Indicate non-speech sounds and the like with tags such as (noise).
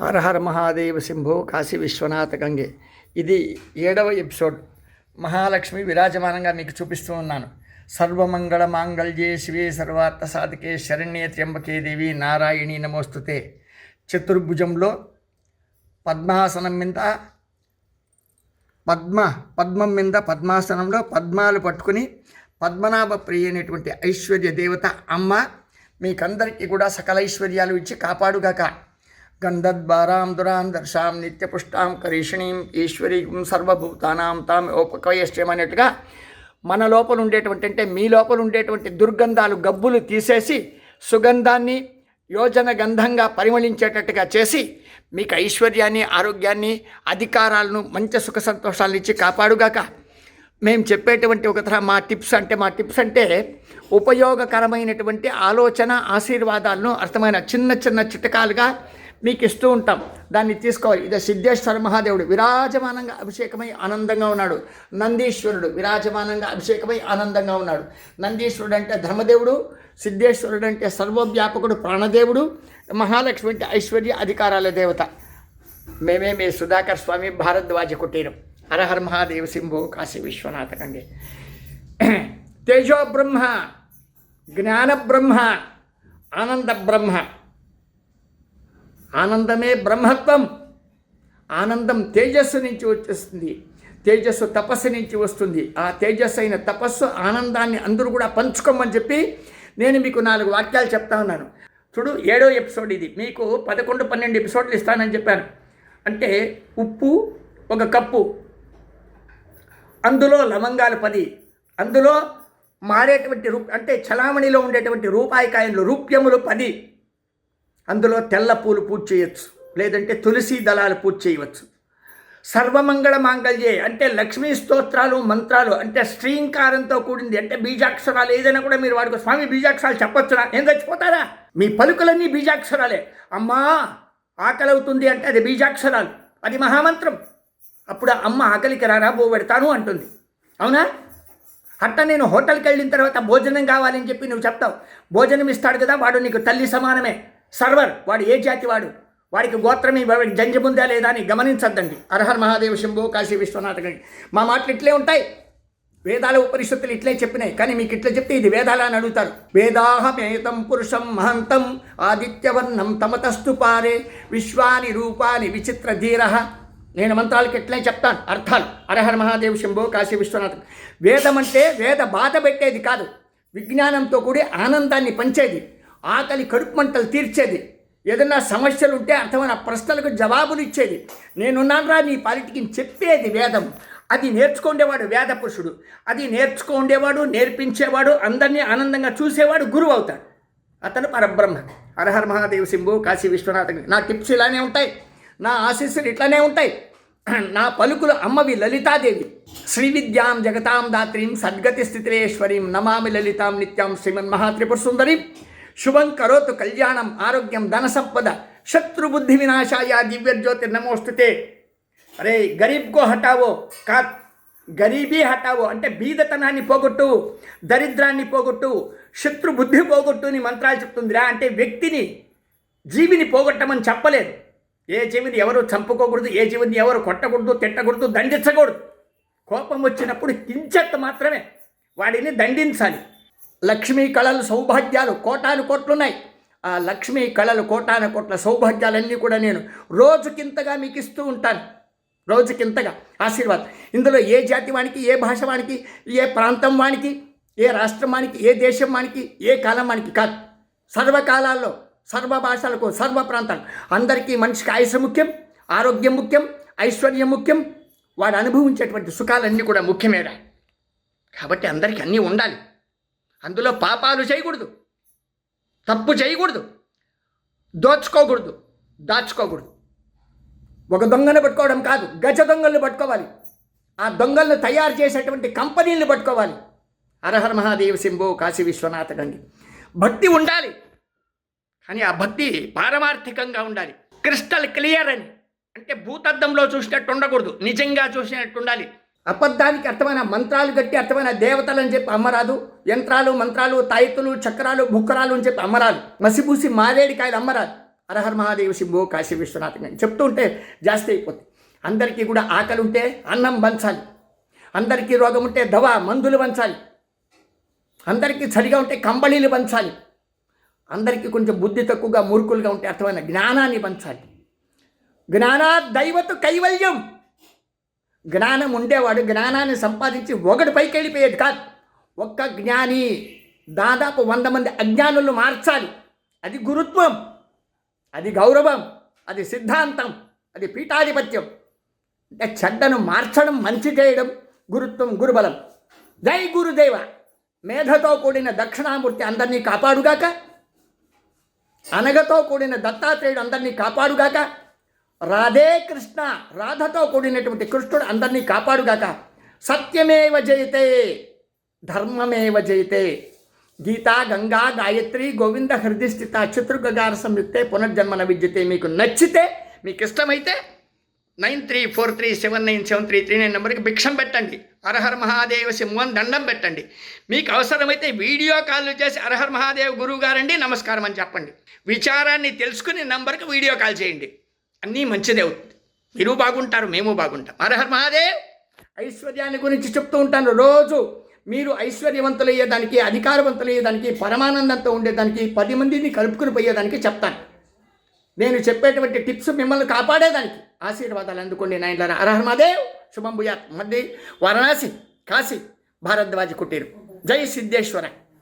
హర హర మహాదేవ శంభో కాశీ విశ్వనాథ గంగే. ఇది ఏడవ ఎపిసోడ్. మహాలక్ష్మి విరాజమానంగా మీకు చూపిస్తూ ఉన్నాను. సర్వమంగళ మాంగళ్యే శివే సర్వార్థ సాధకే శరణ్యే త్ర్యంబకే దేవి నారాయణి నమోస్తుతే. చతుర్భుజంలో పద్మాసనం మీద పద్మ పద్మం మీద పద్మాసనంలో పద్మాలు పట్టుకుని పద్మనాభ ప్రియనటువంటి ఐశ్వర్య దేవత అమ్మ మీకందరికీ కూడా సకల ఐశ్వర్యాలు ఇచ్చి కాపాడుగాక. గంధద్వారాం దురాం దర్శాం నిత్యపుష్టాం కరీషిణీం ఈశ్వరీం సర్వభూతానాం తాం ఉపకయశ్చమన్నట్టుగా మన లోపల ఉండేటువంటి అంటే మీ లోపల ఉండేటువంటి దుర్గంధాలు గబ్బులు తీసేసి సుగంధాన్ని యోజన గంధంగా పరిమళించేటట్టుగా చేసి మీకు ఐశ్వర్యాన్ని ఆరోగ్యాన్ని అధికారాలను మంచి సుఖ సంతోషాలను ఇచ్చి కాపాడుగాక. మేము చెప్పేటువంటి ఒక తర మా టిప్స్ అంటే మా టిప్స్ అంటే ఉపయోగకరమైనటువంటి ఆలోచన ఆశీర్వాదాలను అర్థమైన చిన్న చిన్న చిటకాలుగా మీకు ఇస్తూ ఉంటాం. దాన్ని తీసుకోవాలి. ఇది సిద్ధేశ్వర మహాదేవుడు విరాజమానంగా అభిషేకమై ఆనందంగా ఉన్నాడు. నందీశ్వరుడు విరాజమానంగా అభిషేకమై ఆనందంగా ఉన్నాడు. నందీశ్వరుడు అంటే ధర్మదేవుడు సిద్ధేశ్వరుడు అంటే సర్వవ్యాపకుడు ప్రాణదేవుడు మహాలక్ష్మి అంటే ఐశ్వర్య అధికారాల దేవత. మేమే మీ సుధాకర్ స్వామి భారద్వాజ కుటీరం. హరహర మహాదేవ సింభో కాశీ విశ్వనాథ కండి. తేజో బ్రహ్మ జ్ఞాన బ్రహ్మ ఆనంద బ్రహ్మ ఆనందమే బ్రహ్మత్వం. ఆనందం తేజస్సు నుంచి వచ్చేస్తుంది. తేజస్సు తపస్సు నుంచి వస్తుంది. ఆ తేజస్సు అయిన తపస్సు ఆనందాన్ని అందరూ కూడా పంచుకోమని చెప్పి నేను మీకు నాలుగు వాక్యాలు చెప్తా ఉన్నాను. చూడు ఏడో ఎపిసోడ్ ఇది. మీకు పదకొండు పన్నెండు ఎపిసోడ్లు ఇస్తానని చెప్పాను. అంటే ఉప్పు ఒక కప్పు అందులో లవంగాలు పది. అందులో మారేటువంటి రూ అంటే చలామణిలో ఉండేటువంటి రూపాయి కాయలు రూప్యములు పది. అందులో తెల్ల పూలు పూజ చేయొచ్చు లేదంటే తులసి దళాలు పూజ చేయవచ్చు. సర్వమంగళ మాంగళ్యే అంటే లక్ష్మీ స్తోత్రాలు మంత్రాలు అంటే శ్రీంకారంతో కూడింది అంటే బీజాక్షరాలు ఏదైనా కూడా మీరు వాడుకో స్వామి బీజాక్షరాలు చెప్పొచ్చునా? ఏం చచ్చిపోతారా? మీ పలుకులన్నీ బీజాక్షరాలే. అమ్మా ఆకలి అవుతుంది అంటే అది బీజాక్షరాలు అది మహామంత్రం. అప్పుడు అమ్మ ఆకలికి రారా బో పెడతాను అంటుంది. అవునా? అట్ట నేను హోటల్కి వెళ్ళిన తర్వాత భోజనం కావాలని చెప్పి నువ్వు చెప్తావు. భోజనం ఇస్తాడు కదా వాడు నీకు తల్లి సమానమే. సర్వర్ వాడు ఏ జాతి వాడు? వాడికి గోత్రమే వాడికి జంజముందా లేదా అని గమనించద్దండి. అర్హర్ మహాదేవ శంభో కాశీ విశ్వనాథ గంగి మా మాటలు ఇట్లే ఉంటాయి. వేదాల ఉపనిషత్తులు ఇట్లే చెప్పినాయి. కానీ మీకు ఇట్లా చెప్తే ఇది వేదాలా అని అడుగుతారు. వేదాహమేతం పురుషం మహంతం ఆదిత్యవర్ణం తమతస్తు పారే విశ్వాని రూపాని విచిత్ర ధీర. నేను మంత్రాలకి ఎట్లే చెప్తాను. అర్థాలు. అరహర మహాదేవ్ శంభో కాశీ విశ్వనాథ్ వేదం అంటే వేద బాధ పెట్టేది కాదు. విజ్ఞానంతో కూడి ఆనందాన్ని పంచేది. ఆకలి కడుపు మంటలు తీర్చేది. ఏదన్నా సమస్యలు ఉంటే అర్థమైన ప్రశ్నలకు జవాబులు ఇచ్చేది. నేనున్నానరా నీ పాలిటికి చెప్పేది వేదం. అది నేర్చుకుండేవాడు వేద పురుషుడు అది నేర్చుకుండేవాడు నేర్పించేవాడు అందరినీ ఆనందంగా చూసేవాడు గురువు అవుతాడు అతను పరబ్రహ్మ హరహర మహాదేవ్ సింభు కాశీ విశ్వనాథ నా టిప్స్ ఇలానే ఉంటాయి. నా ఆశీస్సులు ఇట్లానే ఉంటాయి. (clears throat) నా పలుకులు అమ్మవి లలితాదేవి. శ్రీ విద్యాం జగతాం దాత్రీం సద్గతి స్థితిరేశ్వరీం నమామి లలితాం నిత్యాం శ్రీమన్ మహాత్రిపుర సుందరీం. శుభం కరోతు కళ్యాణం ఆరోగ్యం ధన సంపద శత్రుబుద్ధి వినాశాయ దివ్యజ్యోతి నమోస్తుతే అరే గరీబ్కో హటావో కా గరీబీ హటావో అంటే బీదతనాన్ని పోగొట్టు దరిద్రాన్ని పోగొట్టు శత్రుబుద్ధి పోగొట్టు అని మంత్రాలు చెప్తుందిరా. అంటే వ్యక్తిని జీవిని పోగొట్టమని చెప్పలేదు. ఏ జీవిని ఎవరు చంపుకోకూడదు ఏ జీవిని ఎవరు కొట్టకూడదు తిట్టకూడదు దండించకూడదు. కోపం వచ్చినప్పుడు కించెత్త మాత్రమే వాడిని దండించాలి. లక్ష్మీ కళలు సౌభాగ్యాలు కోటాను కోట్లున్నాయి. ఆ లక్ష్మీ కళలు కోటాను కోట్ల సౌభాగ్యాలన్నీ కూడా నేను రోజుకింతగా మీకు ఇస్తూ ఉంటాను. రోజుకింతగా ఆశీర్వాదం. ఇందులో ఏ జాతి వానికి ఏ భాష వానికి ఏ ప్రాంతం వానికి ఏ రాష్ట్రం వానికి ఏ దేశం వానికి ఏ కాలం వానికి కాదు. సర్వకాలాల్లో సర్వ భాషలకు సర్వ ప్రాంతాలు అందరికీ మనిషికి ఆయుష ముఖ్యం ఆరోగ్యం ముఖ్యం ఐశ్వర్యం ముఖ్యం వాడు అనుభవించేటువంటి సుఖాలన్నీ కూడా ముఖ్యమేరా. కాబట్టి అందరికీ అన్నీ ఉండాలి. అందులో పాపాలు చేయకూడదు. తప్పు చేయకూడదు. దోచుకోకూడదు. దాచుకోకూడదు. ఒక దొంగను పట్టుకోవడం కాదు గజ దొంగలను పట్టుకోవాలి. ఆ దొంగలను తయారు చేసేటువంటి కంపెనీలను పట్టుకోవాలి. అరహర మహాదేవ శంభో కాశీ విశ్వనాథ గంగి. భక్తి ఉండాలి. కానీ ఆ భక్తి పారమార్థికంగా ఉండాలి. క్రిస్టల్ క్లియర్ అని. అంటే భూతద్దంలో చూసినట్టు ఉండకూడదు. నిజంగా చూసినట్టు ఉండాలి. అబద్ధానికి అర్థమైన మంత్రాలు గట్టి అర్థమైన దేవతలు అని చెప్పి అమ్మరాదు. యంత్రాలు మంత్రాలు తాయితులు చక్రాలు బుక్కరాలు అని చెప్పి అమ్మరాదు. మసిపూసి మారేడికాయలు అమ్మరాదు. అరహర్ మహాదేవ శింభో కాశీ విశ్వనాథ్ అని చెప్తూ ఉంటే జాస్తి అయిపోతుంది అందరికీ కూడా ఆకలి ఉంటే అన్నం పంచాలి అందరికీ రోగం ఉంటే దవ మందులు పంచాలి అందరికీ చలిగా ఉంటే కంబళీలు పంచాలి అందరికీ కొంచెం బుద్ధి తక్కువగా మూర్ఖులుగా ఉంటే అర్థమైన జ్ఞానాన్ని పంచాలి జ్ఞానా దైవత కైవల్యం. జ్ఞానం ఉండేవాడు జ్ఞానాన్ని సంపాదించి ఒకటి పైకి వెళ్ళిపోయేది కాదు. ఒక్క జ్ఞాని దాదాపు వంద మంది అజ్ఞానులు మార్చాలి. అది గురుత్వం అది గౌరవం అది సిద్ధాంతం అది పీఠాధిపత్యం. అంటే చెడ్డను మార్చడం మంచి చేయడం గురుత్వం గురుబలం. జై గురుదేవ! మేధతో కూడిన దక్షిణామూర్తి అందరినీ కాపాడుగాక అనగతో కూడిన దత్తాత్రేయుడు అందరినీ కాపాడుగాక రాధే కృష్ణ. రాధతో కూడినటువంటి కృష్ణుడు అందరినీ కాపాడుగాక సత్యమేవ జయతే ధర్మమేవ జయతే. గీతా గంగా గాయత్రి గోవింద హృదయస్థిత స్థిత సంయుక్తే పునర్జన్మన విద్యతే మీకు నచ్చితే మీకు ఇష్టమైతే nine three four three seven nine seven three three nine నెంబర్కి భిక్షం పెట్టండి. అరహర్ మహాదేవ సింహం దండం పెట్టండి. మీకు అవసరమైతే వీడియో కాల్ చేసి అరహర్ మహాదేవ్ గురువు గారండి నమస్కారం అని చెప్పండి. విచారాన్ని తెలుసుకుని నంబర్కి వీడియో కాల్ చేయండి. అన్నీ మంచిదే అవుతుంది. మీరు బాగుంటారు మేము బాగుంటాం. అరహర్ మహాదేవ్ ఐశ్వర్యాన్ని గురించి చెప్తూ ఉంటాను. రోజు మీరు ఐశ్వర్యవంతులయ్యేదానికి అధికారవంతులయ్యేదానికి పరమానందంతో ఉండేదానికి పది మందిని కలుపుకుని పోయేదానికి చెప్తాను. నేను చెప్పేటువంటి టిప్స్ మిమ్మల్ని కాపాడేదానికి ఆశీర్వాదాలు అందుకోండి నాయన అరహర్ మహాదేవ్ శుభం భూయాత్. మధ్య వారణాసి కాశీ భారద్వాజ కుటీరు. జై సిద్ధేశ్వర.